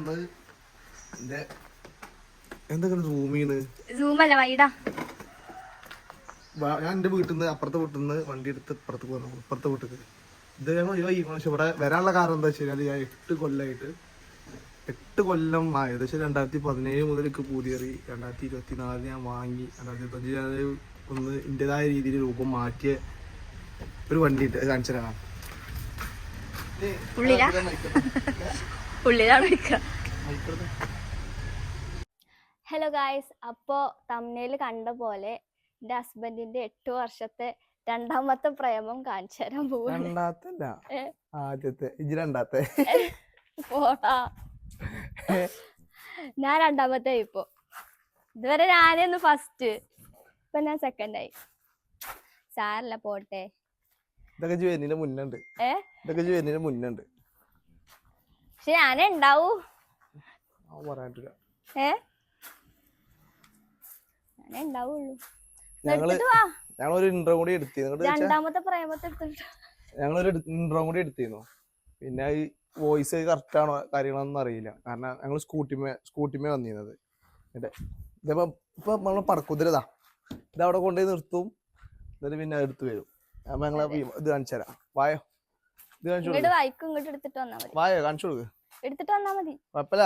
ഞങ്ങളോട് എന്റെ എന്റെ എന്തൊക്കെ സൂം ചെയ്യണ് സൂമല്ല വൈഡാ. ഞാൻ എന്റെ വീട്ടിൽ നിന്ന് അപ്പുറത്തെ വീട്ടിൽ നിന്ന് വണ്ടി എടുത്ത് ഇപ്പുറത്ത് പോകുന്നു ഇപ്പുറത്തെ വീട്ടിൽ ഇത് ഞങ്ങൾ ഈ പക്ഷെ ഇവിടെ വരാനുള്ള കാരണം എന്താ വെച്ച് കഴിഞ്ഞാൽ ഞാൻ എട്ട് കൊല്ലമായിട്ട് എട്ട് കൊല്ലം ആയി ഏകദേശം രണ്ടായിരത്തി പതിനേഴ് മുതൽ എനിക്ക് പൂതിയേറി. രണ്ടായിരത്തി ഇരുപത്തി നാലിന് ഞാൻ വാങ്ങി രണ്ടായിരത്തി ഇരുപത്തഞ്ച് ഞാൻ ഒന്ന് ഇന്റേതായ രീതിയിൽ രൂപം മാറ്റിയ ഒരു വണ്ടി കാണിച്ചു തരാം? ഉള്ളിലാണ് വെക്കുക ഹലോ ഗായ്സ് അപ്പോ തമ്മിൽ കണ്ട പോലെ എന്റെ ഹസ്ബൻഡിന്റെ എട്ട് വർഷത്തെ രണ്ടാമത്തെ പ്രേമം കാണിച്ചു തരാൻ പോകും ആദ്യത്തെ. ഇജ് രണ്ടാമത്തെ പോടാ. ഞാൻ രണ്ടാമത്തെ ഇപ്പോ. ഇതുവരെ ഞാനൊന്ന് ഫസ്റ്റ് ഇപ്പൊ ഞാൻ സെക്കൻഡ് ആയി. സാറല്ല പോട്ടെ. ഇതൊക്കെ ജുവേനിന്റെ മുന്നുണ്ട് ഏ? ഇതൊക്കെ ജുവേനിന്റെ മുന്നുണ്ട് പക്ഷെ ഞാനേ ഉണ്ടാവൂ ആ പറയാണ്ടില്ല ഏ? ഞാനേ ഉണ്ടാവുള്ളൂ ഞങ്ങൾ എടുത്തിട്ട് വാ. ഞങ്ങളൊരു ഇൻട്രോ കൂടി എടുത്തിരുന്നു. രണ്ടാമത്തെ പ്രേമത്തെ എടുത്തിട്ട് ഞങ്ങളൊരു ഇൻട്രോ കൂടി എടുത്തിരുന്നു. പിന്നെ ഈ വോയിസ് കറക്റ്റ് ആണോ കാര്യങ്ങളൊന്നും അറിയില്ല. കാരണം ഞങ്ങൾ സ്കൂട്ടിമേ സ്കൂട്ടിമേ വന്നിരുന്നത്. എന്നിട്ട് ഇതിപ്പോ ഇപ്പൊ നമ്മൾ പടക്കുതിരതാ ഇത് അവിടെ കൊണ്ടുപോയി നിർത്തും. എന്നിട്ട് പിന്നെ എടുത്തു എടുത്ത് വരും. അപ്പൊ ഞങ്ങളെ ഇത് കാണിച്ചു തരാം വായോ. ഇത് കാണിച്ചു ഇങ്ങോട്ട് വായിക്കും ഇങ്ങോട്ട് എടുത്തിട്ട് വന്നാ മതി. വായോ കാണിച്ചു കൊടുക്ക്. എടുത്തിട്ട് വന്നാ മതി. കുഴപ്പമില്ല.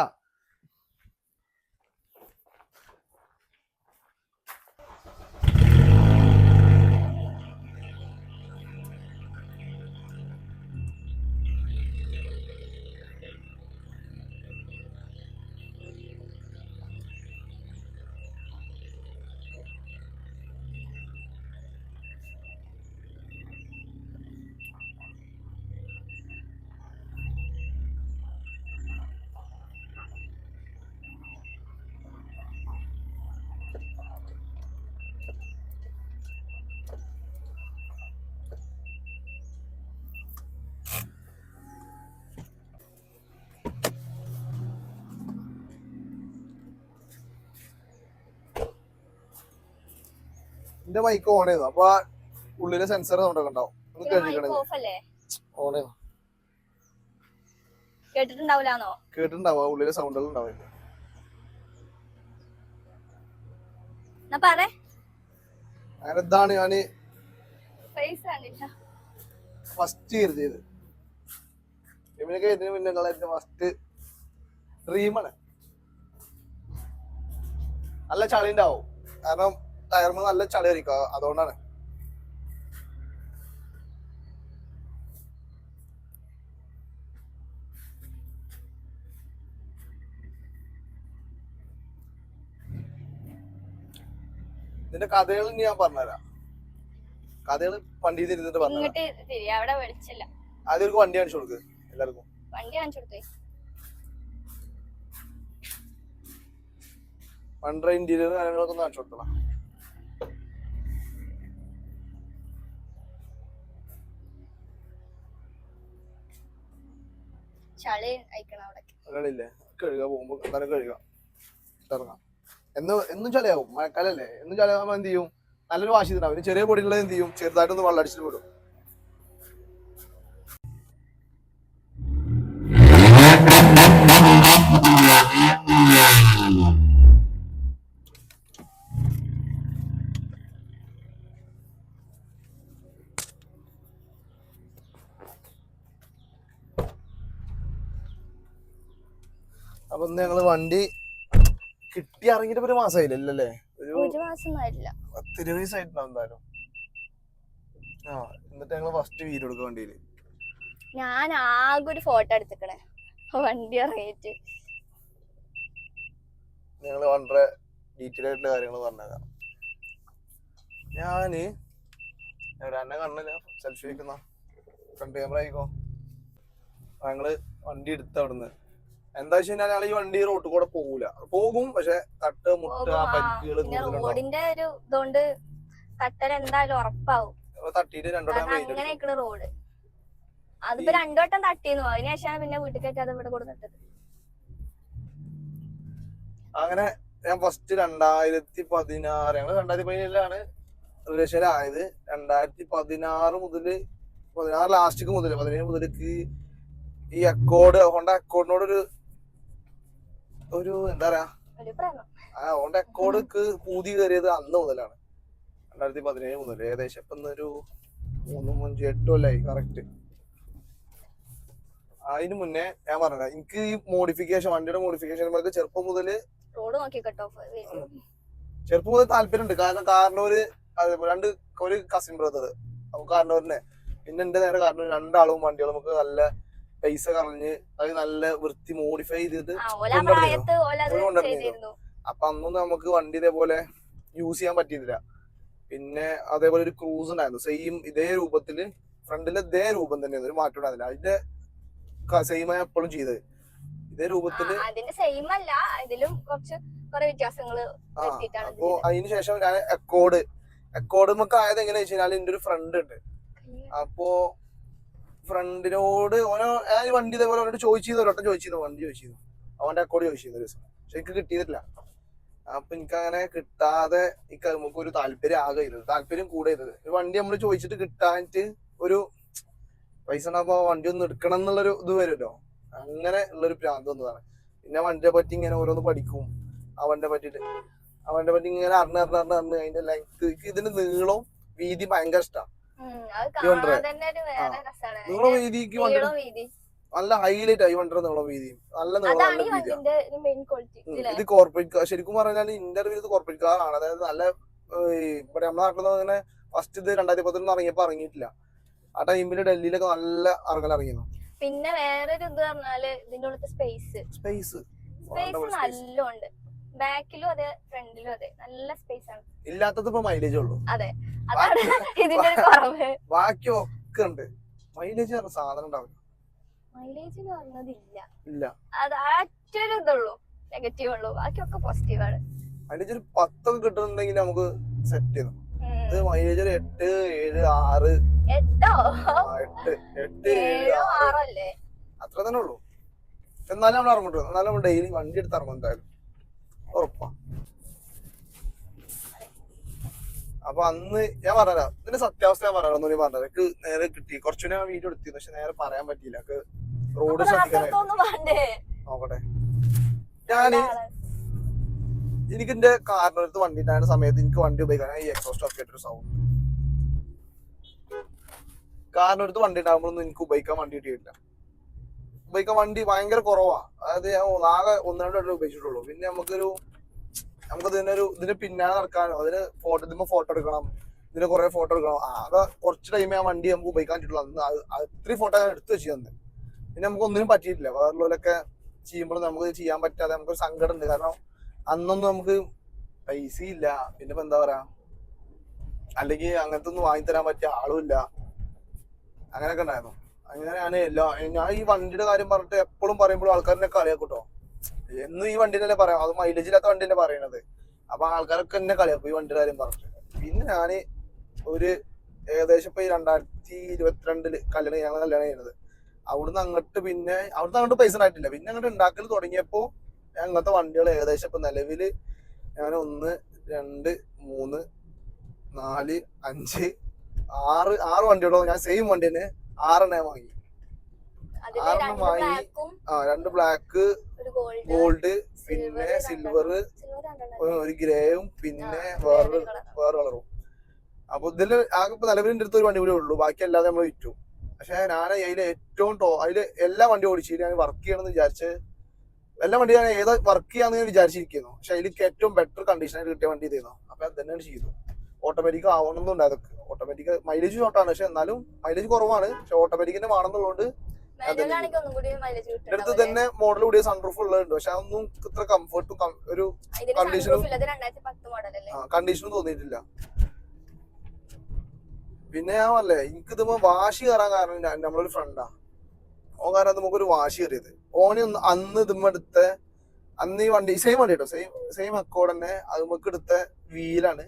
എന്റെ മൈക്ക് ഓൺ ചെയ്തു അപ്പൊ ഉള്ളിലെ സെൻസർ കൊണ്ടൊക്കെ ഉണ്ടാവും. ഓൺ ചെയ്തു കേട്ടിട്ടുണ്ടാവില്ലാന്നോ കേട്ടിട്ടുണ്ടാവും. ആ ഉള്ളിലെ സൗണ്ടുകൾ ഉണ്ടാവും. എന്നാ പറ അങ്ങനെ ഇതാണ് ഞാൻ ഫസ്റ്റ് കരുതിയത്. ഇവനൊക്കെ ഇതിന് മുന്നേ എന്റെ ഫസ്റ്റ് ഡ്രീമാണ് നല്ല ചളി ഉണ്ടാവും. കാരണം ടയർമ നല്ല ചളി ആയിരിക്കും. അതുകൊണ്ടാണ്. ഇതിന്റെ കഥകൾ ഇനി ഞാൻ പറഞ്ഞുതരാം. കഥകൾ വണ്ടി തിരിഞ്ഞിട്ട് പറഞ്ഞു ആദ്യം ഒരു വണ്ടി കാണിച്ചു കൊടുക്ക് എല്ലാവർക്കും. വണ്ടി കാണിച്ചു കൊടുത്തേ. വണ്ടർ ഇന്റീരിയർ കാര്യങ്ങളൊക്കെ ഒന്ന് കാണിച്ചു കൊടുക്കണം ചളി അയക്കണം അവിടെ. ഒരാളില്ലേ കഴുകാൻ പോകുമ്പോ എന്തായാലും കഴുകാം. ഇറങ്ങാം എന്ന് ചളിയാവും. മഴക്കാലല്ലേ? എന്നും ചളിയാകുമ്പോ എന്ത് ചെയ്യും? നല്ലൊരു വാശി ഉണ്ടാവും പിന്നെ ചെറിയ പൊടിയുള്ളത് എന്ത് ചെയ്യും? ചെറുതായിട്ടൊന്ന് വെള്ളം അടിച്ചിട്ട് വിടും. അപ്പൊ ഇന്ന് ഞങ്ങൾ വണ്ടി കിട്ടി ഇറങ്ങിട്ട് ഒരു മാസമായില്ല അല്ലേ ഒരു ഒരു മാസം ആയില്ല പത്തിരുപത് ദിവസമായിട്ടുണ്ടാവും എന്തായാലും? ആ എന്നിട്ട് ഞങ്ങൾ ഫസ്റ്റ് വീട് എടുക്കുക വണ്ടിയിൽ. ഞാൻ ആകെ ഒരു ഫോട്ടോ എടുത്തിക്കണേ. വണ്ടി ഇറങ്ങിയിട്ട്. ഞങ്ങൾ വളരെ ഡീറ്റെയിൽ ആയിട്ടുള്ള കാര്യങ്ങൾ പറഞ്ഞേക്കാം. ഞാൻ എന്നെ കണ്ണില്ല സെൽഫി വെക്കുന്ന ഫ്രണ്ട് ക്യാമറ ആയിക്കോ? ഞങ്ങൾ വണ്ടി എടുത്ത അവിടുന്ന്. എന്താ വെച്ച് കഴിഞ്ഞാൽ ഈ വണ്ടി റോട്ട് കൂടെ പോകൂല. പോകും പക്ഷെ തട്ട് മുട്ട. പരിക്കുകൾ റോഡിന്റെ ഒരു ഇതുകൊണ്ട് തട്ടൽ എന്തായാലും ഉറപ്പാവും. തട്ടിട്ട് തട്ടിയിട്ട് രണ്ടോടെ കാരണം അങ്ങനെ നിക്കണ റോഡ്. അതിപ്പോ രണ്ടോട്ടം തട്ടിന്നു അതിനുശേഷമാണ് പിന്നെ വീട്ടിലേക്ക് അത് ഇവിടെ കൊടുത്തിട്ടത് അങ്ങനെ ഞാൻ ഫസ്റ്റ് രണ്ടായിരത്തി പതിനാറ് ഞങ്ങൾ രണ്ടായിരത്തി പതിനേഴിലാണ് റിലേഷനായത് രണ്ടായിരത്തി പതിനാറ് മുതൽ പതിനാറ് ലാസ്റ്റിക്ക് മുതൽ പതിനേഴ് മുതലേക്ക് ഈ അക്കോഡ് ഹോണ്ട അക്കോഡിനോട് ഒരു ഒരു എന്താ പറയാ? ആ ഓന്റെ അക്കോഡ്ക്ക് പൂതി കയറിയത് അന്ന് മുതലാണ്. രണ്ടായിരത്തി പതിനേഴ് മുതൽ. ഏകദേശം ഇപ്പൊ ഒരു മൂന്ന് അഞ്ച് എട്ട് കൊല്ലായി. കറക്റ്റ് അതിന് മുന്നേ ഞാൻ പറഞ്ഞ എനിക്ക് ഈ മോഡിഫിക്കേഷൻ വണ്ടിയുടെ മോഡിഫിക്കേഷൻ ചെറുപ്പം മുതൽ റോഡ് നോക്കി ചെറുപ്പം മുതൽ താല്പര്യമുണ്ട്. കാരണം കാരണവര് രണ്ട് ഒരു കസിൻ ബ്രദർ അപ്പൊ കാരണവരിനെ പിന്നെ എന്റെ നേരെ കാരണം രണ്ടാളും വണ്ടികൾ നമുക്ക് നല്ല പൈസ കളഞ്ഞ് അത് നല്ല വൃത്തി മോഡിഫൈ ചെയ്തിട്ട് കൊണ്ടുവന്നിരുന്നു. അപ്പൊ അന്നൊന്നും നമുക്ക് വണ്ടി ഇതേപോലെ യൂസ് ചെയ്യാൻ പറ്റിയില്ല പിന്നെ അതേപോലെ ഒരു ക്രൂസ് ഉണ്ടായിരുന്നു. സെയിം ഇതേ രൂപത്തിൽ ഫ്രണ്ടിലെ ഇതേ രൂപം തന്നെയാണ് ഒരു മാറ്റം ഉണ്ടായിരുന്നില്ല. അതിന്റെ സെയിം ആയി എപ്പോഴും ചെയ്തത്. ഇതേ രൂപത്തിൽ അതിന്റെ സെയിം അല്ല. ഇതിലും കുറച്ച് കുറെ വ്യത്യാസങ്ങൾ ആ വരുത്തിയിട്ടാണ് അപ്പൊ അതിന് ശേഷം ഞാൻ അക്കോഡ് അക്കോഡ് നമുക്ക് ആയത് എങ്ങനെയാ വെച്ച് കഴിഞ്ഞാൽ എന്റെ ഒരു ഫ്രണ്ട് ഉണ്ട്. അപ്പോ ഫ്രണ്ടിനോട് ഓനോ ആ വണ്ടി ഇതേപോലെ അവനോട് ചോദിച്ചിരുന്നു ഒരൊട്ടം ചോദിച്ചിരുന്നു വണ്ടി ചോദിച്ചിരുന്നു. അവന്റെ അക്കോഡ് ചോദിച്ചിരുന്നു ഒരു ദിവസം. പക്ഷെ എനിക്ക് കിട്ടിയിട്ടില്ല. അപ്പൊ എനിക്ക് അങ്ങനെ കിട്ടാതെ എനിക്ക് നമുക്ക് ഒരു താല്പര്യം ആകെ ചെയ്തത് താല്പര്യം കൂടെ ചെയ്തത് ഒരു വണ്ടി നമ്മൾ ചോദിച്ചിട്ട് കിട്ടാനിട്ട് ഒരു പൈസ ഉണ്ടാകുമ്പോ വണ്ടി ഒന്ന് എടുക്കണം എന്നുള്ളൊരു ഇത് വരുമല്ലോ. അങ്ങനെ ഉള്ളൊരു ഭ്രാന്ത് വന്നതാണ്. പിന്നെ വണ്ടിയെ പറ്റി ഇങ്ങനെ ഓരോന്ന് പഠിക്കും. അവന്റെ പറ്റിട്ട് അവന്റെ പറ്റി ഇങ്ങനെ അറിഞ്ഞ് അറിഞ്ഞ് അറിഞ്ഞ് അറിഞ്ഞ് അതിന്റെ ലെങ്ത് ഇതിന്റെ നീളവും വീതി ഭയങ്കര ഇഷ്ടമാണ് വണ്ടർ. നീളം വീതിക്ക് നല്ല ഹൈലൈറ്റ് ആയി വണ്ടിയുടെ നീളം വീതിയും. നല്ല നീളം വീതിയാണ് ഇത് കോർപ്പറേറ്റ് കാർ ശരിക്കും പറഞ്ഞാൽ ഇന്റർവ്യൂ ഇത് കോർപ്പറേറ്റ് കാറാണ് അതായത് നല്ല ഇവിടെ നമ്മുടെ നാട്ടിൽ നിന്ന് അങ്ങനെ ഫസ്റ്റ് ഇത് രണ്ടായിരത്തി പത്തൊന്ന് ഇറങ്ങിയപ്പോ ഇറങ്ങിയിട്ടില്ല. ആ ടൈമിൽ ഡൽഹിയിലൊക്കെ നല്ല ഇറങ്ങൽ ഇറങ്ങിയിരുന്നു പിന്നെ വേറൊരു ഇത് പറഞ്ഞാൽ ഇതിന്റെ സ്പേസ് സ്പേസ് സ്പേസ് നല്ലോണ്ട്. ബാക്കിലും അതെ ഫ്രണ്ടിലും അതെ. നല്ല സ്പേസ് ആണ്. ഇല്ലാത്തത് ഇപ്പൊ മൈലേജ് ഉള്ളൂ. അതാണ് ഇതിന്റെ ഒരു കുറവ്. ബാക്കി ഒക്കെ ഉണ്ട് മൈലേജ് പറഞ്ഞ സാധനം ഉണ്ടാവില്ല. മൈലേജ് എന്ന് പറഞ്ഞത് ഇല്ല. അത് ആറ്റൊരു ഇതുള്ളൂ. നെഗറ്റീവ് ഉള്ളൂ. ബാക്കിയൊക്കെ പോസിറ്റീവ് ആണ്. മൈലേജ് ഒരു പത്തൊക്കെ കിട്ടുന്നുണ്ടെങ്കിൽ നമുക്ക് സെറ്റ് ചെയ്യണം അത് മൈലേജ് ഒരു എട്ട് ഏഴ് ആറ്. എട്ടോ? എട്ട് എട്ട് ഏഴ് ആറോ. അല്ലേ? അത്ര തന്നെ ഉള്ളൂ. എന്നാലും നമ്മൾ ഇറങ്ങും എന്നാലും നമ്മൾ ഡെയിലി വണ്ടി എടുത്ത് ഇറങ്ങും എന്തായാലും. ഉറപ്പാ. അപ്പൊ അന്ന് ഞാൻ പറഞ്ഞാ ഇതിന്റെ സത്യാവസ്ഥ ഞാൻ പറയാം ഒന്നുകൂടി പറഞ്ഞത് എനിക്ക് നേരെ കിട്ടി. കുറച്ചു ഞാൻ വീഡിയോ എടുത്തി പക്ഷെ നേരെ പറയാൻ പറ്റിയില്ല. എനിക്ക് റോഡ് അപ്പുറത്തൊന്നും നോക്കട്ടെ. ഞാൻ എനിക്ക് എന്റെ കാറിന്റെ അടുത്ത് വണ്ടി ഉണ്ടായ സമയത്ത് എനിക്ക് വണ്ടി ഉപയോഗിക്കാൻ ഈ എക്സോസ്റ്റ് ഒക്കെ ഒരു സൗണ്ട് കാറിന്റെ അടുത്ത് വണ്ടി ഉണ്ടാകുമ്പോഴൊന്നും എനിക്ക് ഉപയോഗിക്കാൻ വണ്ടി കിട്ടിയിട്ടില്ല. ഉപയോഗിക്കാൻ വണ്ടി ഭയങ്കര കുറവാ. അതായത് ഞാൻ ആകെ ഒന്ന് രണ്ട് ഉപയോഗിച്ചിട്ടുള്ളൂ. പിന്നെ നമുക്കൊരു നമുക്ക് ഇതിനൊരു ഇതിന് പിന്നാലെ നടക്കാനോ അതിന് ഫോട്ടോ ഇതിന് ഫോട്ടോ എടുക്കണം ഇതിന് കുറെ ഫോട്ടോ എടുക്കണം. ആകെ കുറച്ച് ടൈമേ ആ വണ്ടി നമുക്ക് ഉപയോഗിക്കാൻ അന്ന് അത്രയും ഫോട്ടോ ഞാൻ എടുത്തു വെച്ചു തന്നെ പിന്നെ നമുക്ക് ഒന്നിനും പറ്റിയിട്ടില്ല. വേറുള്ളവരൊക്കെ ചെയ്യുമ്പോൾ നമുക്ക് ചെയ്യാൻ പറ്റാതെ നമുക്കൊരു സങ്കടം ഉണ്ട് കാരണം അന്നൊന്നും നമുക്ക് പൈസ ഇല്ല പിന്നെ എന്താ പറയാ? അല്ലെങ്കിൽ അങ്ങനത്തെ ഒന്നും വാങ്ങിത്തരാൻ പറ്റിയ ആളും ഇല്ല. അങ്ങനെയൊക്കെ ഉണ്ടായിരുന്നു. അങ്ങനെയാണ് എല്ലാ ഞാൻ ഈ വണ്ടിയുടെ കാര്യം പറഞ്ഞിട്ട് എപ്പോഴും പറയുമ്പോഴും ആൾക്കാരെ കളിയാക്കും കേട്ടോ എന്നും ഈ വണ്ടിനെ പറയാം അത് മൈലേജ് ഇല്ലാത്ത വണ്ടിനെ പറയണത്. അപ്പൊ ആൾക്കാരൊക്കെ എന്നെ കളിയാക്കും ഈ വണ്ടിയുടെ കാര്യം പറഞ്ഞിട്ട്. പിന്നെ ഞാൻ ഒരു ഏകദേശം ഇപ്പൊ ഈ രണ്ടായിരത്തി ഇരുപത്തിരണ്ടിൽ കല്യാണം ഞങ്ങൾ കല്യാണം ചെയ്യുന്നത് അവിടുന്ന് അങ്ങോട്ട് പിന്നെ അവിടുന്ന് അങ്ങോട്ട് പൈസ ഉണ്ടായിട്ടില്ല. പിന്നെ അങ്ങോട്ട് ഉണ്ടാക്കൽ തുടങ്ങിയപ്പോ ഞാൻ അങ്ങനത്തെ വണ്ടികൾ ഏകദേശം ഇപ്പൊ നിലവിൽ ഞാൻ ഒന്ന് രണ്ട് മൂന്ന് നാല് അഞ്ച് ആറ് ആറ് വണ്ടികളോ. ഞാൻ സെയിം വണ്ടി തന്നെ ആറെണ്ണ വാങ്ങി. ആറെണ്ണം വാങ്ങി. ആ രണ്ട് ബ്ലാക്ക് ഗോൾഡ് പിന്നെ സിൽവർ ഒരു ഗ്രേയും പിന്നെ വേറൊരു വേറെ കളറും അപ്പൊ ഇതിൽ ആകെ ഇപ്പൊ നിലവിലിന്റെ അടുത്ത് ഒരു വണ്ടി കൂടെ ഉള്ളൂ. ബാക്കി അല്ലാതെ നമ്മൾ വിറ്റു. പക്ഷെ ഞാൻ അതിൽ ഏറ്റവും ടോ അതിൽ എല്ലാ വണ്ടി ഓടിച്ചിട്ട് ഞാൻ വർക്ക് ചെയ്യണമെന്ന് വിചാരിച്ച് എല്ലാ വണ്ടി ഞാൻ ഏതാ വർക്ക് ചെയ്യാന്ന് ഞാൻ വിചാരിച്ചിരിക്കുന്നു. പക്ഷെ അതിലേക്ക് ഏറ്റവും ബെറ്റർ കണ്ടീഷനായിട്ട് കിട്ടിയ വണ്ടി ഇതായിരുന്നു അപ്പൊ അത് തന്നെയാണ് ചെയ്തു. ഓട്ടോമാറ്റിക് ആവണമെന്നുണ്ട് അതൊക്കെ. ഓട്ടോമാറ്റിക് മൈലേജ് ഷോർട്ടാണ് പക്ഷെ എന്നാലും മൈലേജ് കുറവാണ്. പക്ഷെ ഓട്ടോമാറ്റിക്കിന്റെ വേണമെന്നുള്ളതുകൊണ്ട് അടുത്ത് തന്നെ മോഡൽ കൂടിയ സൺറൂഫ് ഉള്ളതുണ്ട്. പക്ഷെ അതൊന്നും ഇത്ര കംഫർട്ടും ഒരു കണ്ടീഷനും കണ്ടീഷനും തോന്നിയിട്ടില്ല. പിന്നെ ഞാൻ പറഞ്ഞേ എനിക്ക് ഇതുമ്പോ വാശി കയറാൻ കാരണം നമ്മളൊരു ഫ്രണ്ടാ ഓ കാരണം നമുക്കൊരു വാശി കയറിയത്. ഓനെ ഒന്ന് അന്ന് ഇതുമ്പോ എടുത്ത അന്ന് ഈ വണ്ടി സെയിം വണ്ടി കേട്ടോ. സെയിം സെയിം അക്കോഡ് തന്നെ. അത് നമുക്ക് എടുത്ത വീലാണ്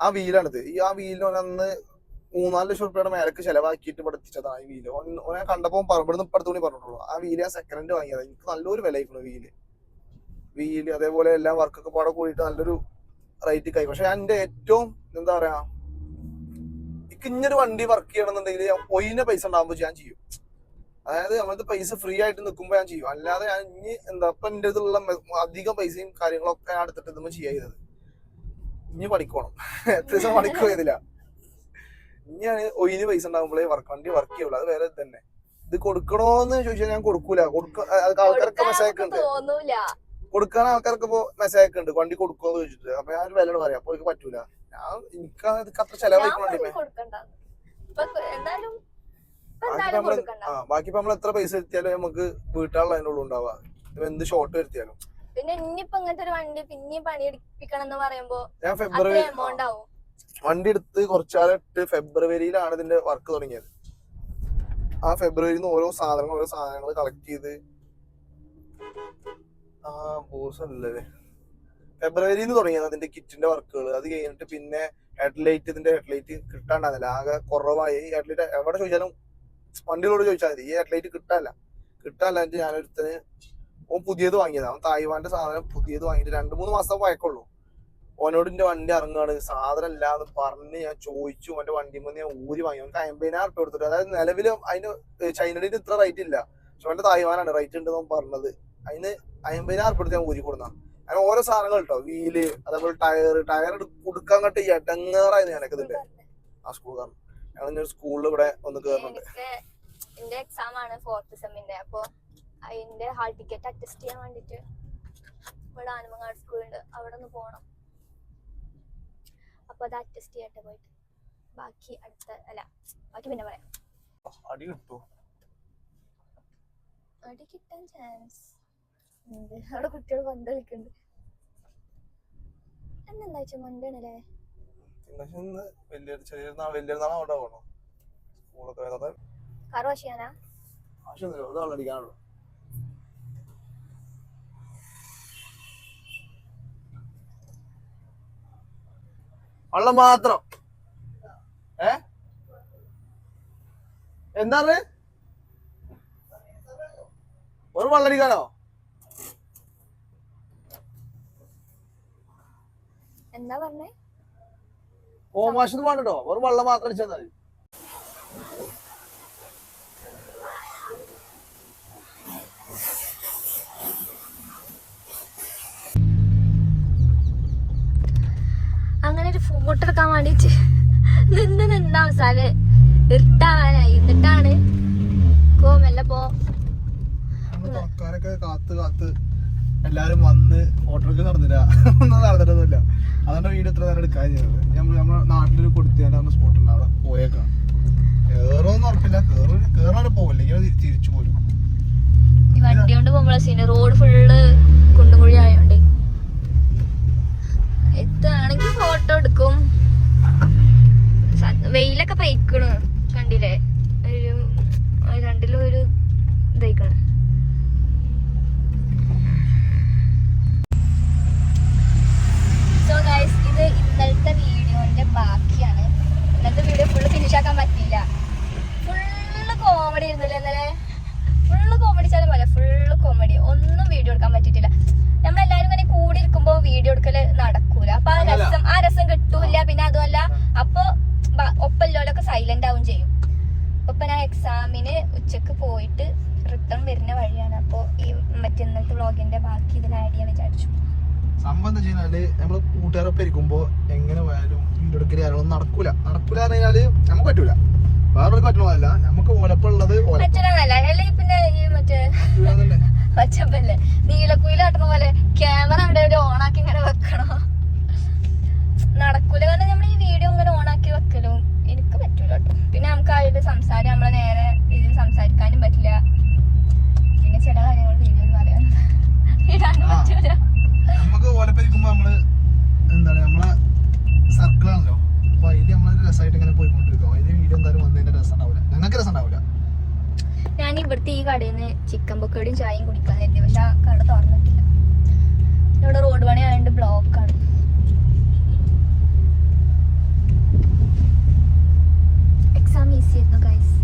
ആ വീലാണിത്. ഈ ആ വീലിന് ഓൻ അന്ന് മൂന്നാൽ ലക്ഷം റുപ്യയുടെ മേലക്ക് ചെലവാക്കിയിട്ട് പഠിപ്പിച്ചതാണ് ഈ വീൽ. ഓനെ കണ്ടപ്പോ ഇവിടുന്ന് ഇപ്പടുത്ത് പറഞ്ഞിട്ടുള്ളൂ. ആ വീൽ ഞാൻ സെക്കൻഡ് വാങ്ങിയത്. എനിക്ക് നല്ലൊരു വില ആയിക്കുന്നു വീൽ. വീൽ അതേപോലെ എല്ലാ വർക്കൊക്കെ പാടെ കൂടിയിട്ട് നല്ലൊരു റേറ്റ് കൈ പക്ഷെ എന്റെ ഏറ്റവും എന്താ പറയാ എനിക്ക് ഇങ്ങനൊരു വണ്ടി വർക്ക് ചെയ്യണമെന്നുണ്ടെങ്കിൽ ഞാൻ ഒയിനെ പൈസ ഉണ്ടാകുമ്പോൾ ഞാൻ ചെയ്യും. അതായത് നമ്മളത് പൈസ ഫ്രീ ആയിട്ട് നിൽക്കുമ്പോൾ ഞാൻ ചെയ്യും. അല്ലാതെ ഞാൻ ഇനി എന്താ ഇപ്പൊ എന്റെ ഇതിലുള്ള അധികം പൈസയും കാര്യങ്ങളൊക്കെ ഞാൻ എടുത്തിട്ട് ഇതുമ്പോ ചെയ്യുന്നത് ഇനി പഠിക്കണം. എത്ര ദിവസം പണിക്ക് പോയതില്ല ഇനി ഞാൻ ഒയിന് പൈസ ഉണ്ടാകുമ്പോഴേ വർക്ക് വണ്ടി വർക്ക് ചെയ്യുള്ളൂ. അത് വേറെ തന്നെ ഇത് കൊടുക്കണോന്ന് ചോദിച്ചാൽ ഞാൻ കൊടുക്കൂല. കൊടുക്ക ആൾക്കാർക്ക് മെസ്സേജ് ഉണ്ട്. കൊടുക്കാൻ ആൾക്കാർക്ക് ഇപ്പൊ മെസ്സേജ് ഉണ്ട്. വണ്ടി കൊടുക്കുമെന്ന് ചോദിച്ചിട്ട്. അപ്പൊ ഞാൻ ഒരു വില പറയാം. അപ്പൊ എനിക്ക് പറ്റൂല. ഞാൻ എനിക്ക് അതൊക്കെ അത്ര ചെലവഴിക്കണോണ്ടേ ബാക്കി നമ്മൾ എത്ര പൈസ എത്തിയാലും നമുക്ക് വീട്ടാളുള്ള അതിന്റെ ഉണ്ടാവുക എന്ത് ഷോർട്ട് വരുത്തിയാലും. പിന്നെ ഇനിയിപ്പോ ഇങ്ങനത്തെ ഒരു വണ്ടി പിന്നെയും പണിയെടുപ്പിക്കണം എന്ന് പറയുമ്പോ ഞാൻ ഫെബ്രുവരി എമൗണ്ട് ആവും. വണ്ടി എടുത്ത് കുറച്ചാലിട്ട് ഫെബ്രുവരിയിലാണ് ഇതിന്റെ വർക്ക് തുടങ്ങിയത്. ആ ഫെബ്രുവരിയിൽ നിന്ന് ഓരോ സാധനങ്ങൾ ഓരോ സാധനങ്ങൾ കളക്ട് ചെയ്ത് ആ ബോസ് അല്ലേ ഫെബ്രുവരിയിൽ നിന്ന് തുടങ്ങിയത് അതിന്റെ കിറ്റിന്റെ വർക്കുകൾ അത് കഴിഞ്ഞിട്ട് പിന്നെ ഹെഡ്ലൈറ്റ് ഇതിന്റെ ഹെഡ്ലൈറ്റ് കിട്ടാണ്ടാകുന്നില്ല ആകെ കുറവായി. ഈ ഹെഡ്ലൈറ്റ് എവിടെ ചോദിച്ചാലും വണ്ടികളോട് ചോദിച്ചാൽ മതി. ഈ ഹെഡ്ലൈറ്റ് കിട്ടാല്ല എന്നിട്ട് ഞാനൊരുത്തന് ഓൻ പുതിയത് വാങ്ങിയതാ. അവൻ തായ്വാന്റെ സാധനം പുതിയത് വാങ്ങിയിട്ട് രണ്ട് മൂന്ന് മാസം വഴക്കുള്ളൂ ഓനോട് എന്റെ വണ്ടി ഇറങ്ങാണ്. സാധനം ഇല്ലാതെ പറഞ്ഞ് ഞാൻ ചോദിച്ചു. അവന്റെ വണ്ടി മുന്നേ ഞാൻ ഊരി വാങ്ങി. അവൻ അമ്പതിനായിരം റുപ്യ കൊടുത്തിട്ട്. അതായത് നിലവിൽ അതിന് ചൈനയുടെ ഇത്ര റേറ്റ് ഇല്ല. പക്ഷെ അവന്റെ തായ്വാനാണ്. റേറ്റ് ഉണ്ട് അവൻ പറഞ്ഞത്. അതിന് അമ്പതിനായിരം റുപ്യ ഞാൻ ഊരി കൊടുന്ന. അങ്ങനെ ഓരോ സാധനങ്ങൾ കേട്ടോ വീൽ അതേപോലെ ടയർ ടയർ കൊടുക്കാൻ കട്ട് എടങ്ങേറായിരുന്നു ഞാനൊക്കെ ഇതിന്റെ ആ സ്കൂൾ കാരണം ഞങ്ങൾ സ്കൂളിൽ ഇവിടെ ഒന്ന് എന്റെ എക്സാം ആണ് ഫോർത്ത് സെമ്മിന്റെ അപ്പൊ അതിന്റെ ഹാൾ ടിക്കറ്റ് അഡ്ജസ്റ്റ് ചെയ്യാൻ വേണ്ടിട്ട് ഇവിടെ ആനമങ്ങാട് സ്കൂളുണ്ട് അവിടെ ഒന്ന് പോണം. അപ്പൊ അത് അഡ്ജസ്റ്റ് ചെയ്യട്ടെ പോയിട്ട് ബാക്കി അടുത്ത അല്ല ബാക്കി പിന്നെ പറയാം. അടി കിട്ടോ? അടി കിട്ടാൻ ചാൻസ് ഉണ്ട് അവിടെ കുട്ടികൾ പന്ത് കളിക്കുന്നുണ്ട് എന്നെന്താ വെച്ചാൽ പോകണം കാർ വാഷ് ചെയ്യാനാ? ആവശ്യമൊന്നുമില്ല വെള്ളം മാത്രം. ഏ? എന്താണ്? ഒരു വെള്ളം അടിക്കാനോ എന്താ പറഞ്ഞേ? ഓമാശത് വേണ്ടോ ഒരു വെള്ളം മാത്രം അടിച്ചാൽ മതി. എടുക്കാൻ വേണ്ടിട്ട് നിന്ന് നിന്നാ അവസാനം ഇരുട്ടാവാനായി. എന്നിട്ടാണ് കോമല്ല പോ. കാത്ത് കാത്ത് എല്ലാരും വന്ന് ഫോട്ടോയ്ക്ക് നടന്നില്ല. ഒന്നും നടന്നിട്ടൊന്നുമില്ല. അതാണ് വീഡിയോ ഇത്ര നേരം എടുക്കാൻ ചെയ്തത്. നമ്മൾ നമ്മുടെ നാട്ടിലൊരു കൊടുത്തിയാണ്ട് സ്പോട്ട് ഉണ്ട്. അവിടെ പോയേക്കാം. കേറോന്ന് ഉറപ്പില്ല. കേറി കേറാണ്ട് പോവില്ല ഇങ്ങനെ തിരിച്ചു പോരും. ഈ വണ്ടി കൊണ്ട് പോകുമ്പോഴാണ് സീന് റോഡ് ഫുള്ള് കുണ്ടും കുഴി ആയോണ്ട്. എത്താണെങ്കിൽ ഫോട്ടോ എടുക്കും. വെയിലൊക്കെ പൈക്കണു കണ്ടില്ലേ? ഒരു രണ്ടിലും ഒരു ഇതായിക്കണ് സോ ഗൈസ് ഇത് ഇന്നലത്തെ വീഡിയോന്റെ ബാക്കിയാണ് ഇന്നത്തെ വീഡിയോ ഫുള്ള് ഫിനിഷ് ആക്കാൻ പറ്റിയില്ല ഫുള്ള് കോമഡി ആയിരുന്നല്ലേ ഇന്നലെ ഫുള്ള് കോമഡി ചാലും പോലെ ഫുള്ള് കോമഡി ഒന്നും വീഡിയോ എടുക്കാൻ പറ്റിയിട്ടില്ല നമ്മളെല്ലാരും ഇങ്ങനെ കൂടി ഇരിക്കുമ്പോ വീഡിയോ എടുക്കൽ നടക്കൂല അപ്പൊ ആ അങ്ങനല്ല. രസം ആ രസം കിട്ടൂല പിന്നെ അതുമല്ല അപ്പൊ ബ- ഒപ്പല്ലോലൊക്കെ സൈലന്റ് ആവും ചെയ്യും ഇപ്പൊ ഞാൻ എക്സാമിന് ഉച്ചയ്ക്ക് പോയിട്ട് റിട്ടേൺ വരുന്ന വഴിയാണ് അപ്പൊ ഈ മറ്റേ ഇന്നത്തെ വ്ളോഗിന്റെ ബാക്കി ഇതിൽ ആഡ് ചെയ്യാൻ വിചാരിച്ചു എന്താ വെച്ചാൽ നമ്മൾ കൂട്ടുകാരൊപ്പം ഇരിക്കുമ്പോ എങ്ങനെ പോയാലും വീഡിയോ എടുക്കൽ കാര്യങ്ങളൊന്നും നടക്കൂല. നടക്കൂല എന്ന് പറഞ്ഞാൽ നമുക്ക് പറ്റൂല. വേറൊരു പറ്റണമല്ല നമുക്ക് ഓലപ്പുള്ളത്? പച്ചപ്പല്ലേ നീലക്കുയിലാട്ടണ പോലെ ക്യാമറ അവിടെ ഒരു ഓണാക്കി ഇങ്ങനെ വെക്കണോ? നടക്കൂല കാരണം നമ്മൾ ഈ വീഡിയോ ഇങ്ങനെ ഓണാക്കി വെക്കലും എനിക്ക് പറ്റൂല കേട്ടോ. പിന്നെ നമുക്ക് അതിൽ സംസാരം നമ്മളെ നേരെ ഇതിൽ സംസാരിക്കാനും പറ്റില്ല. പിന്നെ ചില കാര്യങ്ങൾ വീഡിയോ പറയുന്നത് ഇടാൻ പറ്റൂല. നമുക്ക് ഓലപ്പരിക്കുമ്പോ നമ്മൾ എന്താണ് നമ്മളെ സർക്കിളാണല്ലോ. അപ്പൊ അതിൽ നമ്മളൊരു രസമായിട്ട് ഇങ്ങനെ പോയിക്കൊണ്ടിരിക്കും. അതിന് വീഡിയോ എന്തായാലും വന്നതിന്റെ രസം ഉണ്ടാവില്ല ഞങ്ങൾക്ക് രസം ഉണ്ടാവില്ല ഞാൻ ഇവിടുത്തെ ഈ കടയിൽ നിന്ന് ചിക്കൻ പൊക്കടിയും ചായയും കുടിക്കാൻ തന്നെ പക്ഷെ ആ കട തുറന്നിട്ടില്ല. ഇവിടെ റോഡ് പണി ആയതുകൊണ്ട് ബ്ലോക്കാണ് എക്സാം ഈസിയായിരുന്നു ഗൈസ്